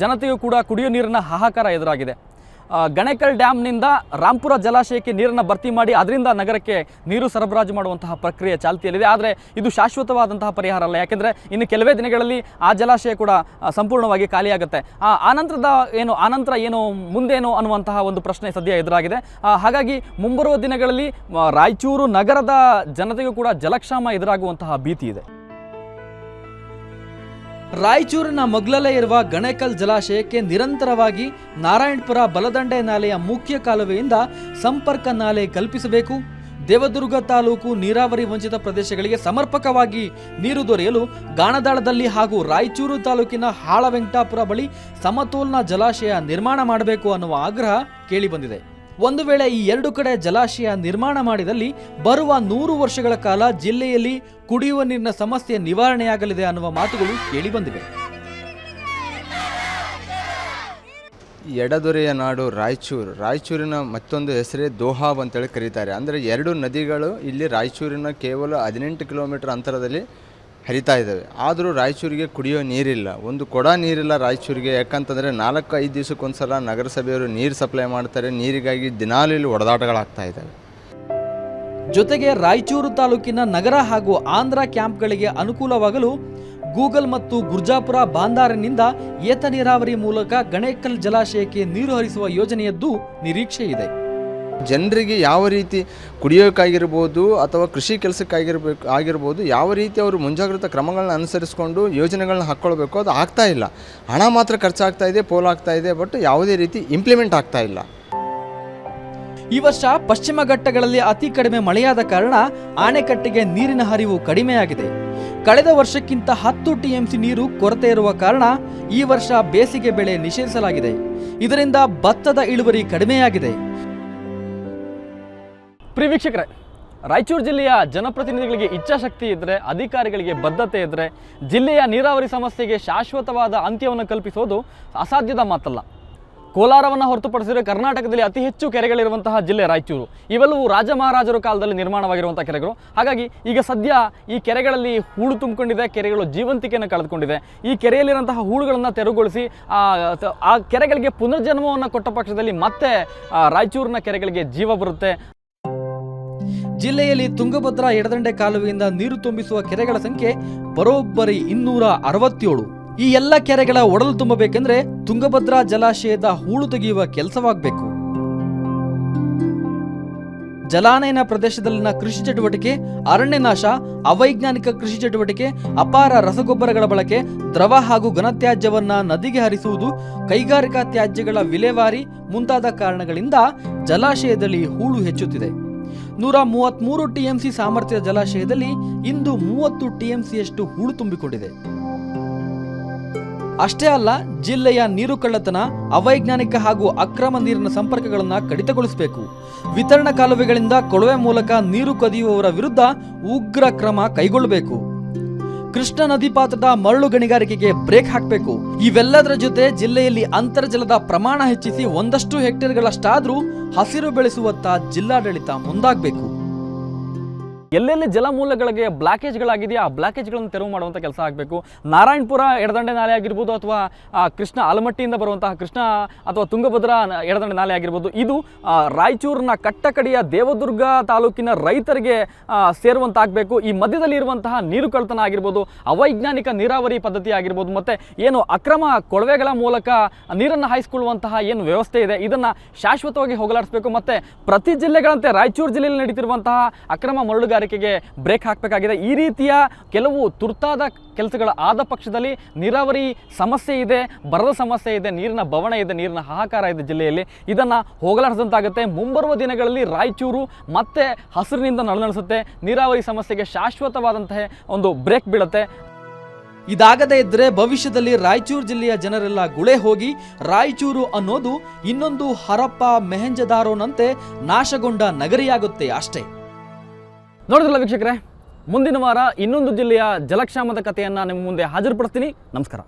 ಜನತೆಯು ಕೂಡ ಕುಡಿಯುವ ನೀರಿನ ಹಾಹಾಕಾರ ಎದುರಾಗಿದೆ. ಗಣೇಕಲ್ ಡ್ಯಾಮ್ನಿಂದ ರಾಂಪುರ ಜಲಾಶಯಕ್ಕೆ ನೀರನ್ನು ಭರ್ತಿ ಮಾಡಿ ಅದರಿಂದ ನಗರಕ್ಕೆ ನೀರು ಸರಬರಾಜು ಮಾಡುವಂತಹ ಪ್ರಕ್ರಿಯೆ ಚಾಲ್ತಿಯಲ್ಲಿದೆ. ಆದರೆ ಇದು ಶಾಶ್ವತವಾದಂತಹ ಪರಿಹಾರ ಅಲ್ಲ. ಯಾಕೆಂದರೆ ಇನ್ನು ಕೆಲವೇ ದಿನಗಳಲ್ಲಿ ಆ ಜಲಾಶಯ ಕೂಡ ಸಂಪೂರ್ಣವಾಗಿ ಖಾಲಿಯಾಗುತ್ತೆ. ಆ ಆನಂತರದ ಏನು ಆನಂತರ ಏನು ಮುಂದೇನು ಅನ್ನುವಂತಹ ಒಂದು ಪ್ರಶ್ನೆ ಸದ್ಯ ಎದುರಾಗಿದೆ. ಹಾಗಾಗಿ ಮುಂಬರುವ ದಿನಗಳಲ್ಲಿ ರಾಯಚೂರು ನಗರದ ಜನತೆಗೂ ಕೂಡ ಜಲಕ್ಷಾಮ ಎದುರಾಗುವಂತಹ ಭೀತಿ ಇದೆ. ರಾಯಚೂರಿನ ಮಗ್ಲಲ್ಲೇ ಇರುವ ಗಣೇಕಲ್ ಜಲಾಶಯಕ್ಕೆ ನಿರಂತರವಾಗಿ ನಾರಾಯಣಪುರ ಬಲದಂಡೆ ನಾಲೆಯ ಮುಖ್ಯ ಕಾಲುವೆಯಿಂದ ಸಂಪರ್ಕ ನಾಲೆ ಕಲ್ಪಿಸಬೇಕು. ದೇವದುರ್ಗ ತಾಲೂಕು ನೀರಾವರಿ ವಂಚಿತ ಪ್ರದೇಶಗಳಿಗೆ ಸಮರ್ಪಕವಾಗಿ ನೀರು ದೊರೆಯಲು ಗಾಣದಾಳದಲ್ಲಿ ಹಾಗೂ ರಾಯಚೂರು ತಾಲೂಕಿನ ಹಾಳವೆಂಕಟಾಪುರ ಬಳಿ ಸಮತೋಲನ ಜಲಾಶಯ ನಿರ್ಮಾಣ ಮಾಡಬೇಕು ಅನ್ನುವ ಆಗ್ರಹ ಕೇಳಿಬಂದಿದೆ ಒಂದು ವೇಳೆ ಈ ಎರಡು ಕಡೆ ಜಲಾಶಯ ನಿರ್ಮಾಣ ಮಾಡಿದಲ್ಲಿ ಬರುವ ನೂರು ವರ್ಷಗಳ ಕಾಲ ಜಿಲ್ಲೆಯಲ್ಲಿ ಕುಡಿಯುವ ನೀರಿನ ಸಮಸ್ಯೆ ನಿವಾರಣೆಯಾಗಲಿದೆ ಅನ್ನುವ ಮಾತುಗಳು ಕೇಳಿಬಂದಿವೆ. ಎಡದೊರೆಯ ನಾಡು ರಾಯಚೂರು. ರಾಯಚೂರಿನ ಮತ್ತೊಂದು ಹೆಸರೇ ದೋಹಾಬ್ ಅಂತೇಳಿ ಕರೀತಾರೆ. ಅಂದರೆ ಎರಡು ನದಿಗಳು ಇಲ್ಲಿ ರಾಯಚೂರಿನ ಕೇವಲ ಹದಿನೆಂಟು ಕಿಲೋಮೀಟರ್ ಅಂತರದಲ್ಲಿ ಹರಿತಾ ಇದ್ದಾವೆ. ಆದರೂ ರಾಯಚೂರಿಗೆ ಕುಡಿಯೋ ನೀರಿಲ್ಲ. ಒಂದು ಕೊಡ ನೀರಿಲ್ಲ ರಾಯಚೂರಿಗೆ. ಯಾಕಂತಂದರೆ ನಾಲ್ಕು, ಐದು ದಿವಸಕ್ಕೊಂದ್ಸಲ ನಗರಸಭೆಯವರು ನೀರು ಸಪ್ಲೈ ಮಾಡ್ತಾರೆ. ನೀರಿಗಾಗಿ ದಿನಾಲು ಇಲ್ಲಿ ಒಡೆದಾಟಗಳಾಗ್ತಾ ಇದ್ದಾವೆ. ಜೊತೆಗೆ ರಾಯಚೂರು ತಾಲೂಕಿನ ನಗರ ಹಾಗೂ ಆಂಧ್ರ ಕ್ಯಾಂಪ್ಗಳಿಗೆ ಅನುಕೂಲವಾಗಲು ಗೂಗಲ್ ಮತ್ತು ಗುರ್ಜಾಪುರ ಬಾಂದಾರನಿಂದ ಏತ ನೀರಾವರಿ ಮೂಲಕ ಗಣೇಕಲ್ ಜಲಾಶಯಕ್ಕೆ ನೀರು ಹರಿಸುವ ಯೋಜನೆಯದ್ದು ನಿರೀಕ್ಷೆ ಇದೆ ಜನರಿಗೆ ಯಾವ ರೀತಿ ಕುಡಿಯೋಕ್ಕಾಗಿರ್ಬೋದು ಅಥವಾ ಕೃಷಿ ಕೆಲಸಕ್ಕಾಗಿರ್ಬೇಕು ಆಗಿರ್ಬೋದು, ಯಾವ ರೀತಿ ಅವರು ಮುಂಜಾಗ್ರತಾ ಕ್ರಮಗಳನ್ನ ಅನುಸರಿಸ್ಕೊಂಡು ಯೋಜನೆಗಳನ್ನ ಹಾಕ್ಕೊಳ್ಬೇಕು ಅದು ಆಗ್ತಾ ಇಲ್ಲ. ಹಣ ಮಾತ್ರ ಖರ್ಚಾಗ್ತಾ ಇದೆ ಪೋಲಾಗ್ತಾ ಇದೆ, ಬಟ್ ಯಾವುದೇ ರೀತಿ ಇಂಪ್ಲಿಮೆಂಟ್ ಆಗ್ತಾ ಇಲ್ಲ. ಈ ವರ್ಷ ಪಶ್ಚಿಮ ಘಟ್ಟಗಳಲ್ಲಿ ಅತಿ ಕಡಿಮೆ ಮಳೆಯಾದ ಕಾರಣ ಆಣೆಕಟ್ಟೆಗೆ ನೀರಿನ ಹರಿವು ಕಡಿಮೆಯಾಗಿದೆ. ಕಳೆದ ವರ್ಷಕ್ಕಿಂತ ಹತ್ತು ಟಿಎಂಸಿ ನೀರು ಕೊರತೆ ಇರುವ ಕಾರಣ ಈ ವರ್ಷ ಬೇಸಿಗೆ ಬೆಳೆ ನಿಷೇಧಿಸಲಾಗಿದೆ. ಇದರಿಂದ ಭತ್ತದ ಇಳುವರಿ ಕಡಿಮೆಯಾಗಿದೆ. ಪ್ರಿಯ ವೀಕ್ಷಕರೇ ರಾಯಚೂರು ಜಿಲ್ಲೆಯ ಜನಪ್ರತಿನಿಧಿಗಳಿಗೆ ಇಚ್ಛಾಶಕ್ತಿ ಇದ್ದರೆ ಅಧಿಕಾರಿಗಳಿಗೆ ಬದ್ಧತೆ ಇದ್ದರೆ ಜಿಲ್ಲೆಯ ನೀರಾವರಿ ಸಮಸ್ಯೆಗೆ ಶಾಶ್ವತವಾದ ಅಂತ್ಯವನ್ನು ಕಲ್ಪಿಸೋದು ಅಸಾಧ್ಯದ ಮಾತಲ್ಲ. ಕೋಲಾರವನ್ನು ಹೊರತುಪಡಿಸಿದರೆ ಕರ್ನಾಟಕದಲ್ಲಿ ಅತಿ ಹೆಚ್ಚು ಕೆರೆಗಳಿರುವಂತಹ ಜಿಲ್ಲೆ ರಾಯಚೂರು. ಇವೆಲ್ಲವೂ ರಾಜ ಮಹಾರಾಜರ ಕಾಲದಲ್ಲಿ ನಿರ್ಮಾಣವಾಗಿರುವಂಥ ಕೆರೆಗಳು. ಹಾಗಾಗಿ ಈಗ ಸದ್ಯ ಈ ಕೆರೆಗಳಲ್ಲಿ ಹೂಳು ತುಂಬಿಕೊಂಡಿದೆ, ಕೆರೆಗಳು ಜೀವಂತಿಕೆಯನ್ನು ಕಳೆದುಕೊಂಡಿದೆ. ಈ ಕೆರೆಯಲ್ಲಿರುವಂತಹ ಹೂಳುಗಳನ್ನು ತೆರವುಗೊಳಿಸಿ, ಆ ಕೆರೆಗಳಿಗೆ ಪುನರ್ಜನ್ಮವನ್ನು ಕೊಟ್ಟ ಪಕ್ಷದಲ್ಲಿ ಮತ್ತೆ ರಾಯಚೂರಿನ ಕೆರೆಗಳಿಗೆ ಜೀವ ಬರುತ್ತೆ. ಜಿಲ್ಲೆಯಲ್ಲಿ ತುಂಗಭದ್ರಾ ಎಡದಂಡೆ ಕಾಲುವೆಯಿಂದ ನೀರು ತುಂಬಿಸುವ ಕೆರೆಗಳ ಸಂಖ್ಯೆ ಬರೋಬ್ಬರಿ ಇನ್ನೂರ ಅರವತ್ತೇಳು. ಈ ಎಲ್ಲ ಕೆರೆಗಳ ಒಡಲು ತುಂಬಬೇಕೆಂದ್ರೆ ತುಂಗಭದ್ರಾ ಜಲಾಶಯದ ಹೂಳು ತೆಗೆಯುವ ಕೆಲಸವಾಗಬೇಕು. ಜಲಾನಯನ ಪ್ರದೇಶದಲ್ಲಿನ ಕೃಷಿ ಚಟುವಟಿಕೆ ಅರಣ್ಯ ನಾಶ ಅವೈಜ್ಞಾನಿಕ ಕೃಷಿ ಚಟುವಟಿಕೆ, ಅಪಾರ ರಸಗೊಬ್ಬರಗಳ ಬಳಕೆ, ದ್ರವ ಹಾಗೂ ಘನತ್ಯಾಜ್ಯವನ್ನ ನದಿಗೆ ಹರಿಸುವುದು, ಕೈಗಾರಿಕಾ ತ್ಯಾಜ್ಯಗಳ ವಿಲೇವಾರಿ ಮುಂತಾದ ಕಾರಣಗಳಿಂದ ಜಲಾಶಯದಲ್ಲಿ ಹೂಳು ಹೆಚ್ಚುತ್ತಿದೆ. ನೂರ ಮೂವತ್ಮೂರು ಟಿಎಂಸಿ ಸಾಮರ್ಥ್ಯದ ಜಲಾಶಯದಲ್ಲಿ ಇಂದು ಮೂವತ್ತು ಟಿಎಂಸಿಯಷ್ಟು ಹೂಳು ತುಂಬಿಕೊಂಡಿದೆ. ಅಷ್ಟೇ ಅಲ್ಲ, ಜಿಲ್ಲೆಯ ನೀರು ಕಳ್ಳತನ, ಅವೈಜ್ಞಾನಿಕ ಹಾಗೂ ಅಕ್ರಮ ನೀರಿನ ಸಂಪರ್ಕಗಳನ್ನು ಕಡಿತಗೊಳಿಸಬೇಕು. ವಿತರಣಾ ಕಾಲುವೆಗಳಿಂದ ಕೊಳವೆ ಮೂಲಕ ನೀರು ಕದಿಯುವವರ ವಿರುದ್ಧ ಉಗ್ರ ಕ್ರಮ ಕೈಗೊಳ್ಳಬೇಕು. ಕೃಷ್ಣ ನದಿ ಪಾತ್ರದ ಮರಳು ಗಣಿಗಾರಿಕೆಗೆ ಬ್ರೇಕ್ ಹಾಕಬೇಕು. ಇವೆಲ್ಲದರ ಜೊತೆ ಜಿಲ್ಲೆಯಲ್ಲಿ ಅಂತರ್ಜಲದ ಪ್ರಮಾಣ ಹೆಚ್ಚಿಸಿ ಒಂದಷ್ಟು ಹೆಕ್ಟೇರ್ಗಳಷ್ಟಾದ್ರೂ ಹಸಿರು ಬೆಳೆಸುವತ್ತ ಜಿಲ್ಲಾಡಳಿತ ಮುಂದಾಗಬೇಕು. ಎಲ್ಲೆಲ್ಲಿ ಜಲಮೂಲಗಳಿಗೆ ಬ್ಲಾಕೇಜ್ಗಳಾಗಿದೆಯಾ ಆ ಬ್ಲಾಕೇಜ್ಗಳನ್ನು ತೆರವು ಮಾಡುವಂಥ ಕೆಲಸ ಆಗಬೇಕು. ನಾರಾಯಣಪುರ ಎಡದಂಡೆ ನಾಲೆ ಆಗಿರ್ಬೋದು ಅಥವಾ ಕೃಷ್ಣ ಆಲಮಟ್ಟಿಯಿಂದ ಬರುವಂತಹ ಕೃಷ್ಣ ಅಥವಾ ತುಂಗಭದ್ರಾ ಎಡದಂಡೆ ನಾಲೆ ಆಗಿರ್ಬೋದು. ಇದು ರಾಯಚೂರಿನ ಕಟ್ಟಕಡಿಯ ದೇವದುರ್ಗ ತಾಲೂಕಿನ ರೈತರಿಗೆ ಸೇರುವಂತಾಗಬೇಕು. ಈ ಮಧ್ಯದಲ್ಲಿ ಇರುವಂತಹ ನೀರು ಕಳ್ತನ ಆಗಿರ್ಬೋದು, ಅವೈಜ್ಞಾನಿಕ ನೀರಾವರಿ ಪದ್ಧತಿ ಆಗಿರ್ಬೋದು, ಮತ್ತು ಏನು ಅಕ್ರಮ ಕೊಳವೆಗಳ ಮೂಲಕ ನೀರನ್ನು ಹಾಯಿಸಿಕೊಳ್ಳುವಂತಹ ಏನು ವ್ಯವಸ್ಥೆ ಇದೆ, ಇದನ್ನು ಶಾಶ್ವತವಾಗಿ ಹೋಗಲಾಡಿಸಬೇಕು. ಮತ್ತು ಪ್ರತಿ ಜಿಲ್ಲೆಗಳಂತೆ ರಾಯಚೂರು ಜಿಲ್ಲೆಯಲ್ಲಿ ನಡೀತಿರುವಂತಹ ಅಕ್ರಮ ಮರಳುಗಾರಿಕೆಗೆ ಬ್ರೇಕ್ ಹಾಕಬೇಕಾಗಿದೆ. ಈ ರೀತಿಯ ಕೆಲವು ತುರ್ತಾದ ಕೆಲಸಗಳ ಆದ ಪಕ್ಷದಲ್ಲಿ ನೀರಾವರಿ ಸಮಸ್ಯೆ ಇದೆ, ಬರದ ಸಮಸ್ಯೆ ಇದೆ, ನೀರಿನ ಬವಣೆ ಇದೆ, ನೀರಿನ ಹಾಹಾಕಾರ ಇದೆ ಜಿಲ್ಲೆಯಲ್ಲಿ. ಇದನ್ನು ಹೋಗಲಾಡಿಸಿದಂತಾಗುತ್ತೆ. ಮುಂಬರುವ ದಿನಗಳಲ್ಲಿ ರಾಯಚೂರು ಮತ್ತೆ ಹಸಿರಿನಿಂದ ನಳನಳಿಸುತ್ತೆ. ನೀರಾವರಿ ಸಮಸ್ಯೆಗೆ ಶಾಶ್ವತವಾದಂತಹ ಒಂದು ಬ್ರೇಕ್ ಬೀಳುತ್ತೆ. ಇದಾಗದೇ ಇದ್ರೆ ಭವಿಷ್ಯದಲ್ಲಿ ರಾಯಚೂರು ಜಿಲ್ಲೆಯ ಜನರೆಲ್ಲ ಗುಳೆ ಹೋಗಿ ರಾಯಚೂರು ಅನ್ನೋದು ಇನ್ನೊಂದು ಹರಪ್ಪ ಮೆಹಂಜದಾರೋನಂತೆ ನಾಶಗೊಂಡ ನಗರಿಯಾಗುತ್ತೆ ಅಷ್ಟೇ. ನೋಡಿದ್ರಲ್ಲ ವೀಕ್ಷಕರೇ? ಮುಂದಿನ ವಾರ ಇನ್ನೊಂದು ಜಿಲ್ಲೆಯ ಜಲಕ್ಷಾಮದ ಕಥೆಯನ್ನು ನಿಮ್ಮ ಮುಂದೆ ಹಾಜರುಪಡಿಸ್ತೀನಿ. ನಮಸ್ಕಾರ.